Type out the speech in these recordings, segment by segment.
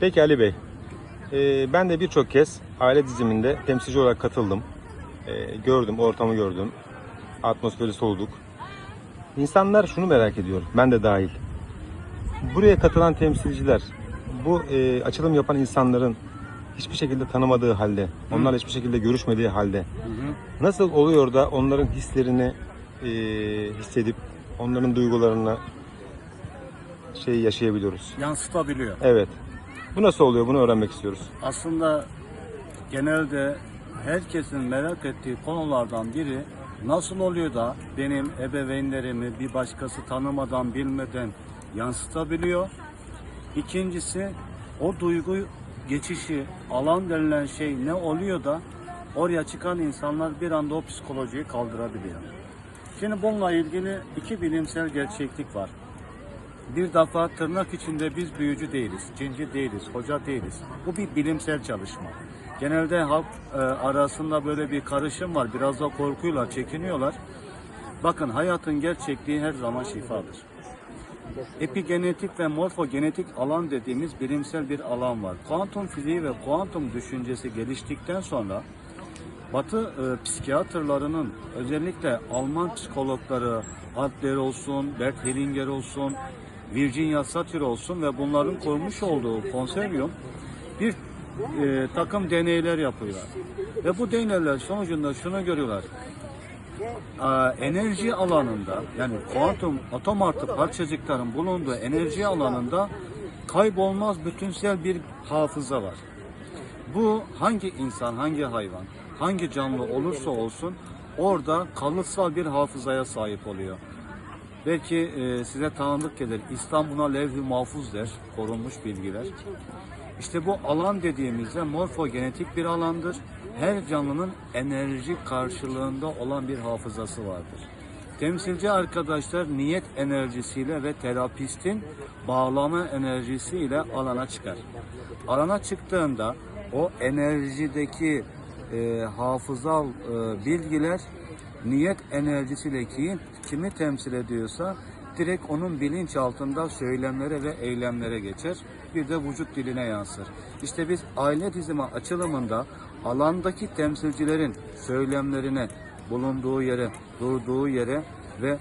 Peki Ali Bey, e, ben de birçok kez aile diziminde temsilci olarak katıldım. E, gördüm, ortamı gördüm. Atmosferi soluduk. İnsanlar şunu merak ediyor, ben de dahil. Buraya katılan temsilciler, bu e, açılım yapan insanların hiçbir şekilde tanımadığı halde, onlarla hiçbir şekilde görüşmediği halde nasıl oluyor da onların hislerini e, hissedip onların duygularını şey yaşayabiliyoruz? Yansıtabiliyor. Evet. Bu nasıl oluyor? Bunu öğrenmek istiyoruz. Aslında genelde herkesin merak ettiği konulardan biri nasıl oluyor da benim ebeveynlerimi bir başkası tanımadan bilmeden yansıtabiliyor. İkincisi o duygu geçişi alan denilen şey ne oluyor da oraya çıkan insanlar bir anda o psikolojiyi kaldırabiliyor. Şimdi bununla ilgili iki bilimsel gerçeklik var. Bir defa tırnak içinde biz büyücü değiliz, cinci değiliz, hoca değiliz. Bu bir bilimsel çalışma. Genelde halk e, arasında böyle bir karışım var. Biraz da korkuyla çekiniyorlar. Bakın hayatın gerçekliği her zaman şifadır. Epigenetik ve morfogenetik alan dediğimiz bilimsel bir alan var. Kuantum fiziği ve kuantum düşüncesi geliştikten sonra Batı e, psikiyatrlarının özellikle Alman psikologları Adler olsun, Bert Hellinger olsun, Virginia Satir olsun ve bunların kurmuş olduğu konseryum bir e, takım deneyler yapıyorlar. Ve bu deneyler sonucunda şunu görüyorlar. Aa, enerji alanında yani kuantum atom artı parçacıkların bulunduğu enerji alanında kaybolmaz bütünsel bir hafıza var. Bu hangi insan, hangi hayvan, hangi canlı olursa olsun orada kalıtsal bir hafızaya sahip oluyor. Belki e, size tanıdık gelir. İslam buna levh-i mahfuz der, korunmuş bilgiler. İşte bu alan dediğimizde morfogenetik bir alandır. Her canlının enerji karşılığında olan bir hafızası vardır. Temsilci arkadaşlar niyet enerjisiyle ve terapistin bağlama enerjisiyle alana çıkar. Alana çıktığında o enerjideki e, hafızal e, bilgiler niyet enerjisiyle ki, kimi temsil ediyorsa direkt onun bilinç altında söylemlere ve eylemlere geçer. Bir de vücut diline yansır. İşte biz aile dizimi açılımında alandaki temsilcilerin söylemlerine, bulunduğu yere, durduğu yere ve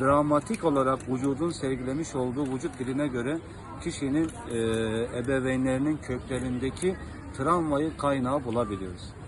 dramatik olarak vücudun sergilemiş olduğu vücut diline göre kişinin e, ebeveynlerinin köklerindeki travmayı kaynağı bulabiliyoruz.